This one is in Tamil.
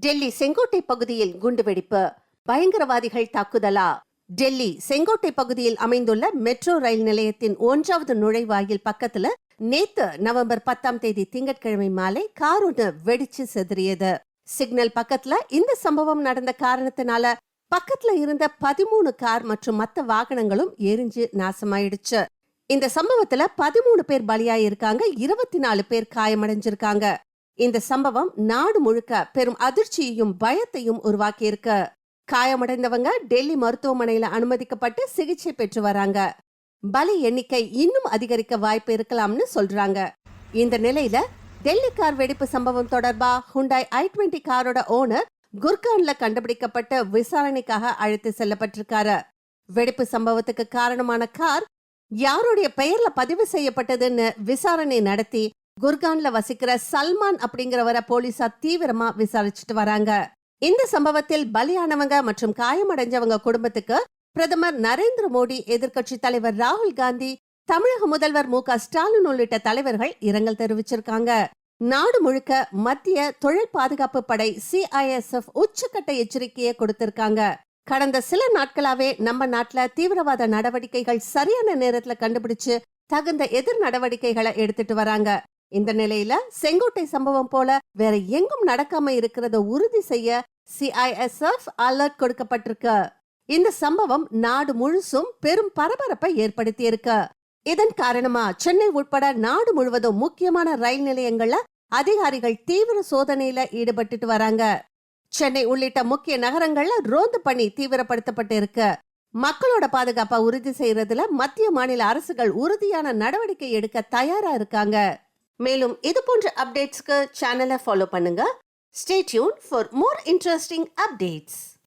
டெல்லி செங்கோட்டை பகுதியில் குண்டுவெடிப்பு பயங்கரவாதிகள் தாக்குதலா? டெல்லி செங்கோட்டை பகுதியில் அமைந்துள்ள மெட்ரோ ரயில் நிலையத்தின் ஒன்றாவது நுழைவாயில் பக்கத்துல நேத்து நவம்பர் பத்தாம் தேதி திங்கட்கிழமை மாலை கார் ஒன்று வெடிச்சு செதறியது. சிக்னல் பக்கத்துல இந்த சம்பவம் நடந்த காரணத்தினால பக்கத்துல இருந்த பதிமூணு கார் மற்றும் மத்த வாகனங்களும் எரிஞ்சு நாசமாயிடுச்சு. இந்த சம்பவத்துல பதிமூணு பேர் பலியாயிருக்காங்க இருபத்தி நாலு பேர் காயமடைஞ்சிருக்காங்க. இந்த சம்பவம் நாடு முழுக்க பெரும் அதிர்ச்சியையும் பயத்தையும் உருவாக்கியிருக்கு. காயமடைந்தவங்க டெல்லி மருத்துவமனையில அனுமதிக்கப்பட்டு சிகிச்சை பெற்று வராங்க. பலி எண்ணிக்கை இன்னும் அதிகரிக்க வாய்ப்பு இருக்கலாம்னு சொல்றாங்க. இந்த நிலையில டெல்லி கார் வெடிப்பு சம்பவம் தொடர்பா ஹுண்டாய் ஐ டுவெண்டி காரோட ஓனர் குர்கான்ல கண்டுபிடிக்கப்பட்டு விசாரணைக்காக அழைத்து செல்லப்பட்டிருக்காரு. வெடிப்பு சம்பவத்துக்கு காரணமான கார் யாருடைய பெயர்ல பதிவு செய்யப்பட்டதுன்னு விசாரணை நடத்தி குர்கான்ல வசிக்கிற சல்மான் அப்படிங்கிறவரை போலீசார் தீவிரமா விசாரிச்சுட்டு வராங்க. இந்த சம்பவத்தில் பலியானவங்க மற்றும் காயமடைஞ்சவங்க குடும்பத்துக்கு பிரதமர் நரேந்திர மோடி எதிர்க்கட்சி தலைவர் ராகுல் காந்தி தமிழக முதல்வர் மு க ஸ்டாலின் உள்ளிட்ட தலைவர்கள் இரங்கல் தெரிவிச்சிருக்காங்க. நாடு முழுக்க மத்திய தொழில் பாதுகாப்பு படை சிஐஎஸ்எஃப் உச்சக்கட்ட எச்சரிக்கையை கொடுத்திருக்காங்க. கடந்த சில நாட்களாவே நம்ம நாட்டுல தீவிரவாத நடவடிக்கைகள் சரியான நேரத்துல கண்டுபிடிச்சு தகுந்த எதிர் நடவடிக்கைகளை எடுத்துட்டு வராங்க. இந்த நிலையில செங்கோட்டை சம்பவம் போல வேற எங்கும் நடக்காம இருக்கிறத உறுதி செய்ய சிஐஎஸ்எஃப் அலர்ட் கொடுக்கப்பட்டிருக்கு. இந்த சம்பவம் நாடு முழுசும் பெரும் பரபரப்பை ஏற்படுத்தி இருக்கு இதன் காரணமா சென்னை உட்பட நாடு முழுவதும் முக்கியமான ரயில் நிலையங்கள்ல அதிகாரிகள் தீவிர சோதனையில ஈடுபட்டுட்டு வராங்க. சென்னை உள்ளிட்ட முக்கிய நகரங்கள்ல ரோந்து பணி தீவிரப்படுத்தப்பட்டு இருக்கு மக்களோட பாதுகாப்பை உறுதி செய்யறதுல மத்திய மாநில அரசுகள் உறுதியான நடவடிக்கை எடுக்க தயாரா இருக்காங்க. மேலும் இது போன்ற அப்டேட்ஸ்க்கு சேனலை ஃபாலோ பண்ணுங்க. Stay tuned for more interesting updates